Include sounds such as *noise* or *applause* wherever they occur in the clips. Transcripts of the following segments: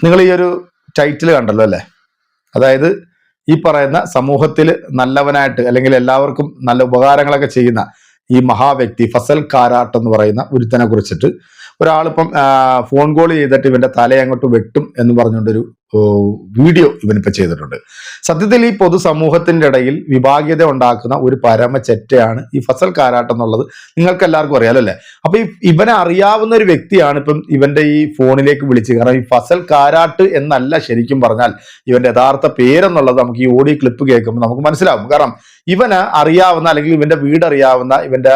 നിങ്ങൾ ഈ ഒരു ടൈറ്റിൽ കണ്ടല്ലോ അല്ലേ? അതായത് ഈ പറയുന്ന സമൂഹത്തിൽ നല്ലവനായിട്ട് അല്ലെങ്കിൽ എല്ലാവർക്കും നല്ല ഉപകാരങ്ങളൊക്കെ ചെയ്യുന്ന ഈ മഹാവ്യക്തി ഫസൽ കാരാട്ട് എന്ന് പറയുന്ന ഒരുത്തനെ കുറിച്ചിട്ട് ഒരാളിപ്പം ഫോൺ കോൾ ചെയ്തിട്ട് ഇവന്റെ തല അങ്ങോട്ട് വെട്ടും എന്ന് പറഞ്ഞുകൊണ്ടൊരു വീഡിയോ ഇവനിപ്പോ ചെയ്തിട്ടുണ്ട്. സത്യത്തിൽ ഈ പൊതുസമൂഹത്തിന്റെ ഇടയിൽ വിഭാഗീയത ഉണ്ടാക്കുന്ന ഒരു പരമ ചെറ്റയാണ് ഈ ഫസൽ കാരാട്ടം എന്നുള്ളത് നിങ്ങൾക്ക് എല്ലാവർക്കും അറിയാലോ അല്ലേ? അപ്പൊ ഈ ഇവനെ അറിയാവുന്ന ഒരു വ്യക്തിയാണ് ഇപ്പം ഇവന്റെ ഈ ഫോണിലേക്ക് വിളിച്ച് കാരണം ഈ ഫസൽ കാരാട്ട് എന്നല്ല ശരിക്കും പറഞ്ഞാൽ ഇവന്റെ യഥാർത്ഥ പേരെന്നുള്ളത് നമുക്ക് ഈ ഓഡിയോ ക്ലിപ്പ് കേൾക്കുമ്പോൾ നമുക്ക് മനസ്സിലാവും. കാരണം ഇവന് അറിയാവുന്ന അല്ലെങ്കിൽ ഇവന്റെ വീട് അറിയാവുന്ന ഇവന്റെ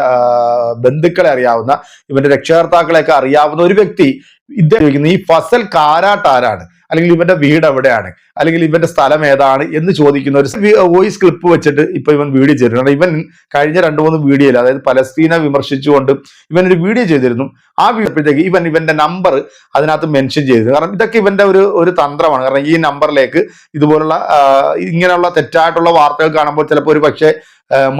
ബന്ധുക്കളെ അറിയാവുന്ന ഇവന്റെ രക്ഷകർത്താക്കളെയൊക്കെ അറിയാവുന്ന ഒരു വ്യക്തി ഇദ്ദേഹം ഈ ഫസൽ കാരാട്ട് ആരാണ്? അല്ലെങ്കിൽ ഇവന്റെ വീട് എവിടെയാണ്? അല്ലെങ്കിൽ ഇവന്റെ സ്ഥലം ഏതാണ് എന്ന് ചോദിക്കുന്ന ഒരു വോയിസ് ക്ലിപ്പ് വെച്ചിട്ട് ഇപ്പൊ ഇവൻ വീഡിയോ ചെയ്തിട്ടുണ്ട്. ഇവൻ കഴിഞ്ഞ രണ്ടു മൂന്ന് വീഡിയോയിൽ അതായത് പലസ്തീനെ വിമർശിച്ചുകൊണ്ട് ഇവൻ ഒരു വീഡിയോ ചെയ്തിരുന്നു. ആ വീഡിയോപ്പോഴത്തേക്ക് ഇവൻ ഇവന്റെ നമ്പർ അതിനകത്ത് മെൻഷൻ ചെയ്തിരുന്നു. കാരണം ഇതൊക്കെ ഇവന്റെ ഒരു ഒരു തന്ത്രമാണ്. കാരണം ഈ നമ്പറിലേക്ക് ഇതുപോലുള്ള ഇങ്ങനെയുള്ള തെറ്റായിട്ടുള്ള വാർത്തകൾ കാണുമ്പോൾ ചിലപ്പോൾ ഒരു പക്ഷേ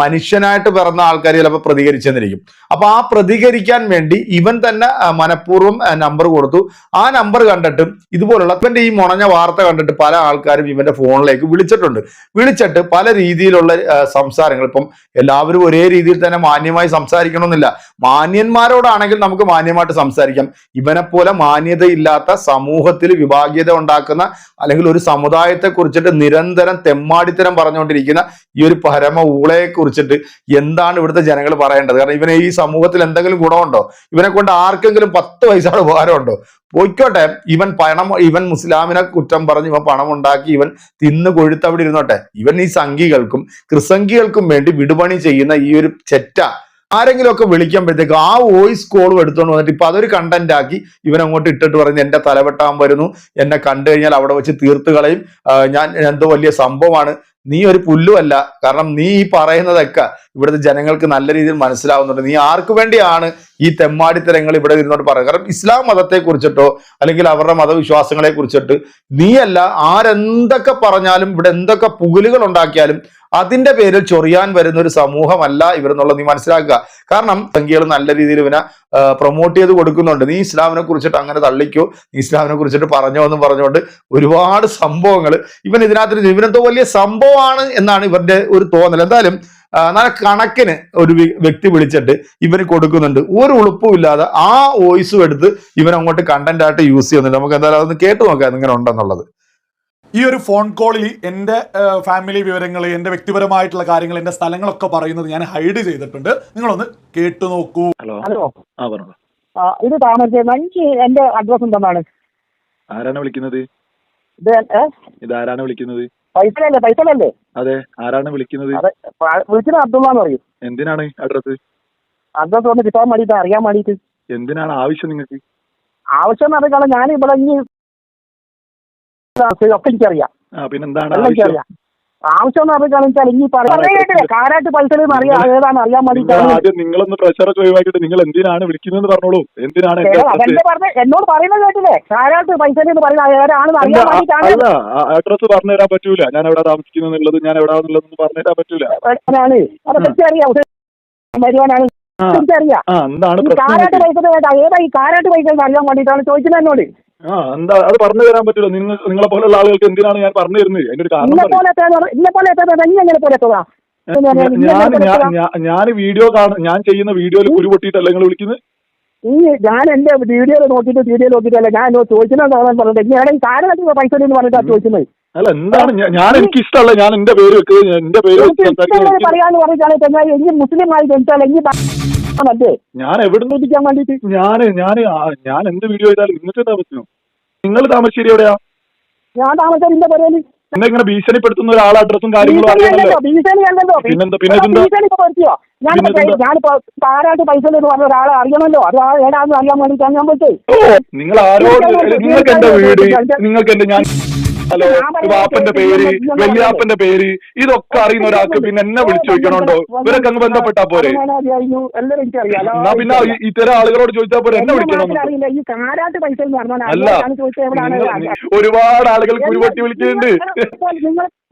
മനുഷ്യനായിട്ട് പിറന്ന ആൾക്കാർ ചിലപ്പോൾ പ്രതികരിച്ചെന്നിരിക്കും. അപ്പൊ ആ പ്രതികരിക്കാൻ വേണ്ടി ഇവൻ തന്നെ മനഃപൂർവം നമ്പർ കൊടുത്തു. ആ നമ്പർ കണ്ടിട്ട് ഇതുപോലുള്ള ഇവന്റെ ഈ മുണഞ്ഞ വാർത്ത കണ്ടിട്ട് പല ആൾക്കാരും ഇവന്റെ ഫോണിലേക്ക് വിളിച്ചിട്ടുണ്ട്. വിളിച്ചിട്ട് പല രീതിയിലുള്ള സംസാരങ്ങൾ ഇപ്പം എല്ലാവരും ഒരേ രീതിയിൽ തന്നെ മാന്യമായി സംസാരിക്കണമെന്നില്ല. മാന്യന്മാരോടാണെങ്കിൽ നമുക്ക് മാന്യമായിട്ട് സംസാരിക്കാം. ഇവനെ പോലെ മാന്യതയില്ലാത്ത സമൂഹത്തിൽ വിഭാഗീയത ഉണ്ടാക്കുന്ന അല്ലെങ്കിൽ ഒരു സമുദായത്തെ കുറിച്ചിട്ട് നിരന്തരം തെമ്മാടിത്തരം പറഞ്ഞുകൊണ്ടിരിക്കുന്ന ഈ ഒരു പരമ ഊളയെ കുറിച്ചിട്ട് എന്താണ് ഇവിടുത്തെ ജനങ്ങൾ പറയേണ്ടത്? കാരണം ഇവനെ ഈ സമൂഹത്തിൽ എന്തെങ്കിലും ഗുണമുണ്ടോ? ഇവനെ കൊണ്ട് ആർക്കെങ്കിലും പത്ത് പൈസയുടെ ഉപകാരമുണ്ടോ? പോയിക്കോട്ടെ ഇവൻ പണം ഇവൻ മുസ്ലാമിനെ കുറ്റം പറഞ്ഞ് ഇവൻ പണം ഉണ്ടാക്കി ഇവൻ തിന്ന് കൊഴുത്ത് അവിടെ ഇരുന്നോട്ടെ. ഇവൻ ഈ സംഘികൾക്കും ക്രിസംഖികൾക്കും വേണ്ടി വിടുപണി ചെയ്യുന്ന ഈ ഒരു ചെറ്റ ആരെങ്കിലും ഒക്കെ വിളിക്കുമ്പോഴത്തേക്ക് ആ വോയിസ് കോളും എടുത്തുകൊണ്ട് വന്നിട്ട് ഇപ്പൊ അതൊരു കണ്ടന്റ് ആക്കി ഇവൻ അങ്ങോട്ട് ഇട്ടിട്ട് പറഞ്ഞ് എന്റെ തലവെട്ടാൻ വരുന്നു. എന്നെ കണ്ടു കഴിഞ്ഞാൽ അവിടെ വെച്ച് തീർത്തു കളയും. ഞാൻ എന്തോ വലിയ സംഭവമാണ്. നീ ഒരു പുല്ലുമല്ല. കാരണം നീ ഈ പറയുന്നതൊക്കെ ഇവിടുത്തെ ജനങ്ങൾക്ക് നല്ല രീതിയിൽ മനസ്സിലാവുന്നുണ്ട്. നീ ആർക്കു വേണ്ടിയാണ് ഈ തെമ്മാടിത്തരങ്ങൾ ഇവിടെ ഇരുന്നോട്ട് പറയുക കാരണം ഇസ്ലാം മതത്തെ കുറിച്ചിട്ടോ അല്ലെങ്കിൽ അവരുടെ മതവിശ്വാസങ്ങളെ കുറിച്ചിട്ട് നീയല്ല ആരെന്തൊക്കെ പറഞ്ഞാലും ഇവിടെ എന്തൊക്കെ പുകലുകൾ ഉണ്ടാക്കിയാലും അതിന്റെ പേരിൽ ചൊറിയാൻ വരുന്ന ഒരു സമൂഹമല്ല ഇവരെന്നുള്ളത് നീ മനസ്സിലാക്കുക. കാരണം സംഖ്യകൾ നല്ല രീതിയിൽ ഇവനെ പ്രൊമോട്ട് ചെയ്ത് കൊടുക്കുന്നുണ്ട്. നീ ഇസ്ലാമിനെ കുറിച്ചിട്ട് അങ്ങനെ തള്ളിക്കോ? നീ ഇസ്ലാമിനെ കുറിച്ചിട്ട് പറഞ്ഞോ എന്ന് പറഞ്ഞുകൊണ്ട് ഒരുപാട് സംഭവങ്ങൾ ഇവൻ ഇതിനകത്ത് ഇവനെന്തോ വലിയ സംഭവമാണ് എന്നാണ് ഇവരുടെ ഒരു തോന്നൽ. എന്തായാലും നല്ല കണക്കിന് ഒരു വ്യക്തി വിളിച്ചിട്ട് ഇവന് കൊടുക്കുന്നുണ്ട്. ഒരു ഉളുപ്പും ഇല്ലാതെ ആ വോയിസും എടുത്ത് ഇവൻ അങ്ങോട്ട് കണ്ടന്റ് ആയിട്ട് യൂസ് ചെയ്യുന്നുണ്ട്. നമുക്ക് എന്തായാലും അതൊന്ന് കേട്ടു നോക്കാം ഇങ്ങനെ ഉണ്ടെന്നുള്ളത്. ഈ ഒരു ഫോൺ കോളിൽ എന്റെ ഫാമിലി വിവരങ്ങൾ എന്റെ വ്യക്തിപരമായിട്ടുള്ള കാര്യങ്ങൾ എന്റെ സ്ഥലങ്ങളൊക്കെ പറയുന്നത് ഞാൻ ഹൈഡ് ചെയ്തിട്ടുണ്ട്. നിങ്ങളൊന്ന് കേട്ടു നോക്കൂ. ഹലോ. ഹലോ. ആ പറഞ്ഞു. ഇത് താമരശ്ശേരി എനിക്ക് എന്റെ അഡ്രസ് എന്താണ് ആരാണ് വിളിക്കുന്നത്? ഇത് ഏ? ഇത് ആരാണ് വിളിക്കുന്നത്? പൈസലല്ലേ പൈസലല്ലേ? അതെ ആരാണ് വിളിക്കുന്നത്? അതെ പ- വിളിച്ചത് അബ്ദുള്ള എന്ന് പറയും. എന്തിനാണ് അഡ്രസ് അഡ്രസ് ഒന്ന് കിട്ടാൻ വേണ്ടിയിട്ട് അറിയാൻ വേണ്ടിയിട്ട്. എന്തിനാണ് ആവശ്യം നിങ്ങൾക്ക്? ആവശ്യം എന്ന് പറഞ്ഞാൽ ഞാൻ ഇവിടെ ഇനി ഒക്കെ എനിക്കറിയാം. ആ പിന്നെ എന്താണ് എല്ലാം ആവശ്യം? എനിക്കറിയാം. ആവശ്യം എന്ന് പറഞ്ഞാൽ ഇനി പറയാ. കാരാട്ട് പൈസ അറിയാം ഏതാണ് അറിയാൻ നിങ്ങൾ വേണ്ടിയിട്ടാണ് ആദ്യം നിങ്ങളൊന്ന് പ്രഷറൊക്കെ ഒഴിവാക്കിയിട്ട് നിങ്ങൾ എന്തിനാണ് വിളിക്കുന്നത് പറഞ്ഞോളൂ. എന്തിനാണ് എന്നോട് പറയുന്നത് കേട്ടില്ലേ? കാരാട്ട് പൈസ എന്ന് പറയുന്നത് ഏതാണെന്ന് അറിയാൻ വേണ്ടിയിട്ടാണ്. അഡ്രസ് പറഞ്ഞു തരാൻ പറ്റൂല. ഞാൻ എവിടെ താമസിക്കുന്നുള്ളത് ഞാൻ എവിടെയാണെന്നുള്ളത് പറഞ്ഞു തരാൻ പറ്റൂല. ആണ് അതൊക്കെ അറിയാം വരുവാനാണ്. ആ എനിക്കറിയാം ആ എന്താണ് കാരാട്ട്? പൈസ ഏതാ ഈ കാരാട്ട് പൈസ അറിയാൻ വേണ്ടിയിട്ടാണ് ചോദിക്കുന്നത് എന്നോട്? ആ എന്താ അത് പറഞ്ഞു തരാൻ പറ്റില്ല. നിങ്ങൾ നിങ്ങളെ പോലുള്ള ആളുകൾക്ക് എന്തിനാണ് ഞാൻ പറഞ്ഞു തരുന്നത്? അതിന്റെ ഒരു കാരണം ഞാൻ ഞാൻ ഞാൻ വീഡിയോ കാണ ഞാൻ ചെയ്യുന്ന വീഡിയോയിൽ കുരു പൊട്ടിയിട്ടല്ല നിങ്ങൾ വിളിക്കുന്നത്? ഈ ഞാൻ എന്റെ വീഡിയോ നോക്കിയിട്ട് വീഡിയോ നോക്കിയിട്ടല്ല ഞാൻ എന്നോട് ചോദിക്കുന്നത് പറഞ്ഞിട്ട് കാരണം പൈസ എന്ന് പറഞ്ഞിട്ടാ ചോദിക്കുന്നത്. അല്ല എന്താണ് ഞാൻ- ഞാൻ എനിക്ക് ഇഷ്ടമല്ല ഞാൻ എന്റെ പേര് വെക്കുന്നത്. ഞാൻ എന്റെ പേര് എനിക്ക് എനിക്ക് പറയാന്ന് പറഞ്ഞാൽ മുസ്ലിം ആയി ജനിച്ചാൽ അല്ലേ ഞാൻ എവിടുന്ന് ചോദിക്കാൻ വേണ്ടിട്ട് ഞാൻ ഞാൻ ഞാൻ എന്ത് വീഡിയോ ചെയ്താലും നിങ്ങൾക്ക് എന്താ പ്രശ്നം നിങ്ങൾ താമരശ്ശേരി എവിടെയാ? ഞാൻ ഇന്റെ പറയൽ. എന്നെ ഇങ്ങനെ ഭീഷണിപ്പെടുത്തുന്ന ഒരാളെ അഡ്രസ്സും കാര്യങ്ങളും അറിയാമല്ലോ പിന്നെന്താ പിന്നെ ഞാനിപ്പോ കാരാട്ട് പൈസ പറഞ്ഞ ഒരാളെ അറിയണമല്ലോ. അത് ഏടാന്ന് അറിയാൻ വേണ്ടിയിട്ടാണ് ഞാൻ പോയിട്ട് നിങ്ങൾ ആരോട് നിങ്ങൾക്ക് എന്റെ വീട്? നിങ്ങൾക്ക് എന്റെ ഞാൻ ഹലോ വാപ്പന്റെ പേര് വെള്ളിയാപ്പന്റെ പേര് ഇതൊക്കെ അറിയുന്ന ഒരാൾക്ക് പിന്നെ എന്നെ വിളിച്ചു ചോദിക്കണോണ്ടോ ഇവരൊക്കെ അങ്ങ് ബന്ധപ്പെട്ടാ പോരെ? എന്നാ പിന്നെ ഇത്തരം ആളുകളോട് ചോദിച്ചാൽ പോരെ? എന്നെ വിളിക്കണം അല്ല ഒരുപാട് ആളുകൾ കുരുവട്ടി വിളിക്കുന്നുണ്ട്.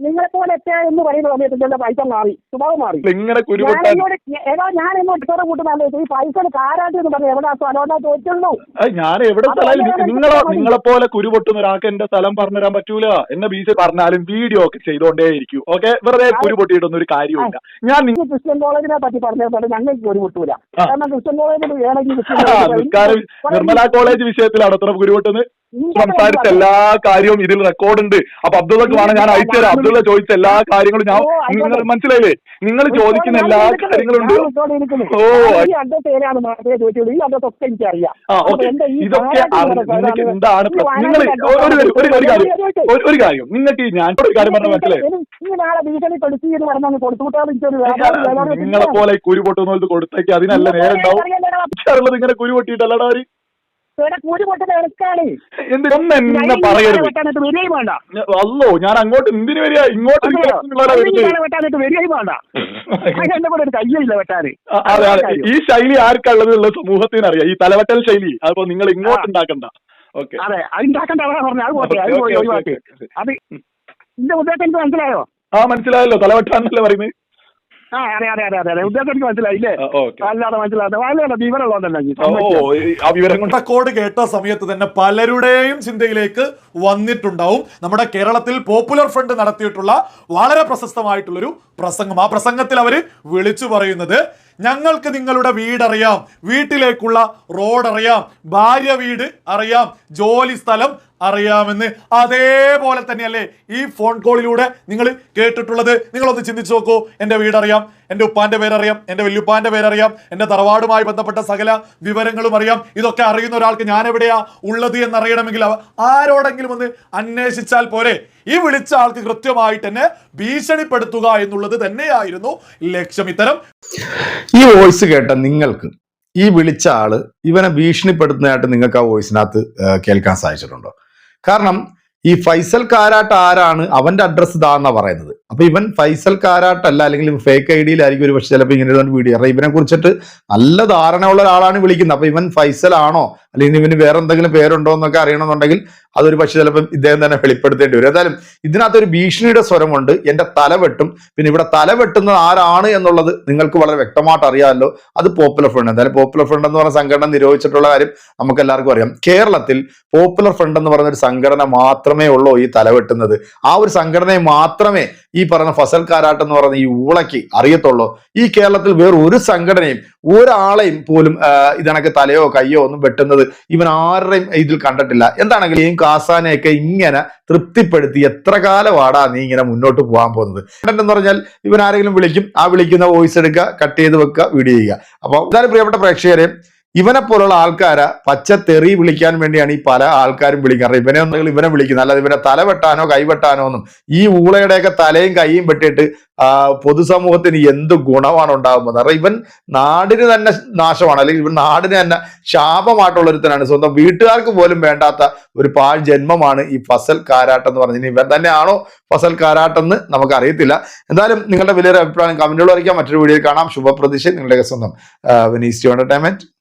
നിങ്ങളെ പോലെ എത്തിയാ എന്ന് പറയുന്ന സമയത്ത് എന്റെ പൈസ മാറി. സ്വഭാവം മാറി. ഇങ്ങനെ ഏതാ ഞാൻ എന്നോട് ഇത്ര കൂട്ടുന്ന ഈ പൈസ കാരാട്ടി എന്ന് പറഞ്ഞു എവിടെ സ്ഥലം? തോറ്റുള്ളൂ ഞാൻ എവിടെ നിങ്ങളെ. നിങ്ങളെ പോലെ കുരുപൊട്ടുന്ന ഒരാൾക്ക് എന്റെ സ്ഥലം പറഞ്ഞു തരാൻ പറ്റൂല. എന്നെ ബീച്ച് പറഞ്ഞാലും വീഡിയോ ഒക്കെ ചെയ്തോണ്ടേ ഇരിക്കൂ ഓക്കെ വെറുതെ കുരുപൊട്ടിയിട്ടൊന്നും ഒരു കാര്യമില്ല ഞാൻ നിങ്ങൾ ക്രിസ്ത്യൻ കോളേജിനെ പറ്റി പറഞ്ഞപ്പോൾ ഞങ്ങൾക്ക് കുരുപൊട്ടൂല. കാരണം ക്രിസ്ത്യൻ കോളേജിൽ വേണമെങ്കിൽ നിർമ്മല കോളേജ് വിഷയത്തിലാണ് അത്ര കുരുപൊട്ടുന്നത്. സംസാരിച്ച എല്ലാ കാര്യവും ഇതിൽ റെക്കോർഡ് ഉണ്ട് അപ്പൊ അബ്ദുള്ളക്ക് വേണം ഞാൻ അയച്ചു തരാം. അബ്ദുള്ള ചോദിച്ച എല്ലാ കാര്യങ്ങളും ഞാൻ നിങ്ങൾ മനസ്സിലായില്ലേ? നിങ്ങൾ ചോദിക്കുന്ന എല്ലാ കാര്യങ്ങളും ഉണ്ട് ഓ, ആ ഓക്കെ. ഇതൊക്കെ നിങ്ങൾക്ക് എന്താണ് നിങ്ങൾ ഒരു ഒരു- കാര്യം ഒരു- കാര്യം. നിങ്ങൾക്ക് ഞാൻ ഒരു കാര്യം പറഞ്ഞ മനസ്സിലായി? നിങ്ങളെ പോലെ കുരു കൊടുത്തേക്ക് അതിനല്ല നേരം ഉണ്ടാവും. ഇങ്ങനെ കുരു പൊട്ടിയിട്ടല്ലടാ അല്ലോ ഞാൻ അങ്ങോട്ട് എന്തിനു വരിക? ഇങ്ങോട്ട്. *laughs* ഈ അതെ അതെ ശൈലി ആർക്കുള്ളത് ഉള്ള സമൂഹത്തിന് അറിയാം ഈ തലവെട്ടൽ ശൈലി. അപ്പൊ നിങ്ങൾ ഇങ്ങോട്ട് ഉണ്ടാക്കണ്ട. ഓക്കെ. അതെ അതാ അത് പോട്ടെ അത് പോയി ഒഴിവാക്കി. അത് എന്റെ ഉദ്ദേശം എനിക്ക് മനസ്സിലായോ? ആ മനസ്സിലായല്ലോ. തലവെട്ടാന്നല്ലേ പറയുന്നത്. ആ അതെ അതെ അതെ അതെ അതെ. ഉദ്ദേശം എനിക്ക് മനസ്സിലായില്ലേ ഓക്കെ. അല്ലാതെ മനസ്സിലാതെ വളരെ വിവരമുള്ളതല്ലേ ഓ ആ വിവരം കൊണ്ട് കേട്ട സമയത്ത് തന്നെ പലരുടെയും ചിന്തയിലേക്ക് വന്നിട്ടുണ്ടാവും. നമ്മുടെ കേരളത്തിൽ പോപ്പുലർ ഫ്രണ്ട് നടത്തിയിട്ടുള്ള വളരെ പ്രശസ്തമായിട്ടുള്ളൊരു പ്രസംഗം. ആ പ്രസംഗത്തിൽ അവർ വിളിച്ചു പറയുന്നത് ഞങ്ങൾക്ക് നിങ്ങളുടെ വീടറിയാം. വീട്ടിലേക്കുള്ള റോഡ് അറിയാം ഭാര്യ വീട് അറിയാം. ജോലി സ്ഥലം അറിയാമെന്ന്. അതേപോലെ തന്നെയല്ലേ ഈ ഫോൺ കോളിലൂടെ നിങ്ങൾ കേട്ടിട്ടുള്ളത്. നിങ്ങളൊന്ന് ചിന്തിച്ചു നോക്കൂ. എന്റെ വീടറിയാം എന്റെ ഉപ്പാന്റെ പേരറിയാം എന്റെ വല്യുപ്പാന്റെ പേരറിയാം എന്റെ തറവാടുമായി ബന്ധപ്പെട്ട സകല വിവരങ്ങളും അറിയാം. ഇതൊക്കെ അറിയുന്ന ഒരാൾക്ക് ഞാൻ എവിടെയാ ഉള്ളത് എന്നറിയണമെങ്കിൽ ആരോടെങ്കിലും ഒന്ന് അന്വേഷിച്ചാൽ പോരെ. ഈ വിളിച്ച ആൾക്ക് കൃത്യമായിട്ട് തന്നെ ഭീഷണിപ്പെടുത്തുക എന്നുള്ളത് തന്നെയായിരുന്നു ലക്ഷ്യം ഇത്തരം. ഈ വോയിസ് കേട്ട നിങ്ങൾക്ക് ഈ വിളിച്ച ആൾ ഇവനെ ഭീഷണിപ്പെടുത്തുന്നതായിട്ട് നിങ്ങൾക്ക് ആ വോയിസിനകത്ത് കേൾക്കാൻ സാധിച്ചിട്ടുണ്ടോ? കാരണം ഈ ഫൈസൽ കാരാട്ട് ആരാണ്? അവന്റെ അഡ്രസ്സ് ഇതാന്നാ പറയുന്നത്. അപ്പൊ ഇവൻ ഫൈസൽ കാരാട്ട് അല്ല അല്ലെങ്കിൽ ഫേക്ക് ഐ ഡിയിലായിരിക്കും ഒരു പക്ഷെ ചിലപ്പോൾ ഇങ്ങനെ ഒരു വീഡിയോ കാരണം ഇവനെ കുറിച്ചിട്ട് നല്ല ധാരണയുള്ള ഒരാളാണ് വിളിക്കുന്നത്. അപ്പൊ ഇവൻ ഫൈസൽ ആണോ അല്ലെങ്കിൽ ഇവന് വേറെ എന്തെങ്കിലും പേരുണ്ടോ എന്നൊക്കെ അറിയണമെന്നുണ്ടെങ്കിൽ അതൊരു പക്ഷെ ചിലപ്പോൾ ഇദ്ദേഹം തന്നെ വെളിപ്പെടുത്തേണ്ടി വരും. ഏതായാലും ഇതിനകത്തൊരു ഭീഷണിയുടെ സ്വരമുണ്ട്. എന്റെ തല വെട്ടും. പിന്നെ ഇവിടെ തല വെട്ടുന്നത് ആരാണ് എന്നുള്ളത് നിങ്ങൾക്ക് വളരെ വ്യക്തമായിട്ട് അറിയാമല്ലോ. അത് പോപ്പുലർ ഫ്രണ്ട് എന്തായാലും പോപ്പുലർ ഫ്രണ്ട് എന്ന് പറഞ്ഞ സംഘടന നിരോധിച്ചിട്ടുള്ള കാര്യം നമുക്ക് എല്ലാവർക്കും അറിയാം. കേരളത്തിൽ പോപ്പുലർ ഫ്രണ്ട് എന്ന് പറയുന്ന ഒരു സംഘടന മാത്രമേ ഉള്ളൂ ഈ തലവെട്ടുന്നത് ആ ഒരു സംഘടനയെ മാത്രമേ ഈ പറഞ്ഞ ഫസൽ കാരാട്ട് എന്ന് പറയുന്ന ഈ ഊളയ്ക്ക് അറിയത്തുള്ളൂ. ഈ കേരളത്തിൽ വേറെ ഒരു സംഘടനയും ഒരാളെയും പോലും ഇതണക്ക് തലയോ കയ്യോ ഒന്നും വെട്ടുന്നത് ഇവൻ ആരുടെയും ഇതിൽ കണ്ടിട്ടില്ല. എന്താണെങ്കിലും ഈ കാസാനെയൊക്കെ ഇങ്ങനെ തൃപ്തിപ്പെടുത്തി എത്ര കാലമാടാ നീ ഇങ്ങനെ മുന്നോട്ട് പോകാൻ പോകുന്നത്? കണ്ടന്റ് എന്ന് പറഞ്ഞാൽ ഇവൻ ആരെങ്കിലും വിളിക്കും ആ വിളിക്കുന്ന വോയിസ് എടുക്കുക കട്ട് ചെയ്ത് വെക്കുക വീഡിയോ ചെയ്യുക. അപ്പോൾ എന്തായാലും പ്രിയപ്പെട്ട പ്രേക്ഷകരെ ഇവനെ പോലുള്ള ആൾക്കാരെ പച്ച തെറി വിളിക്കാൻ വേണ്ടിയാണ് ഈ പല ആൾക്കാരും വിളിക്കാറ്. ഇവനെ ഒന്നുകിൽ ഇവനെ വിളിക്കുന്നത് അല്ലാതെ ഇവനെ തല വെട്ടാനോ കൈവെട്ടാനോ ഒന്നും. ഈ ഊളയുടെയൊക്കെ തലയും കൈയും വെട്ടിയിട്ട് പൊതുസമൂഹത്തിന് എന്ത് ഗുണമാണ് ഉണ്ടാകുന്നത് കാരണം ഇവൻ നാടിന് തന്നെ നാശമാണ്. അല്ലെങ്കിൽ ഇവൻ നാടിന് തന്നെ ശാപമായിട്ടുള്ള ഒരുത്തനാണ് സ്വന്തം വീട്ടുകാർക്ക് പോലും വേണ്ടാത്ത ഒരു പാഴ് ജന്മമാണ് ഈ ഫസൽ കാരാട്ടം എന്ന് പറഞ്ഞത് ഇനി ഇവൻ തന്നെയാണോ ഫസൽ കാരാട്ടം എന്ന് നമുക്ക് അറിയത്തില്ല എന്തായാലും നിങ്ങളുടെ വലിയൊരു അഭിപ്രായം കമന്റുകൾ അറിയിക്കാം മറ്റൊരു വീഡിയോയിൽ കാണാം. ശുഭപ്രതീക്ഷ. നിങ്ങളുടെയൊക്കെ സ്വന്തം എന്റർടൈൻമെന്റ്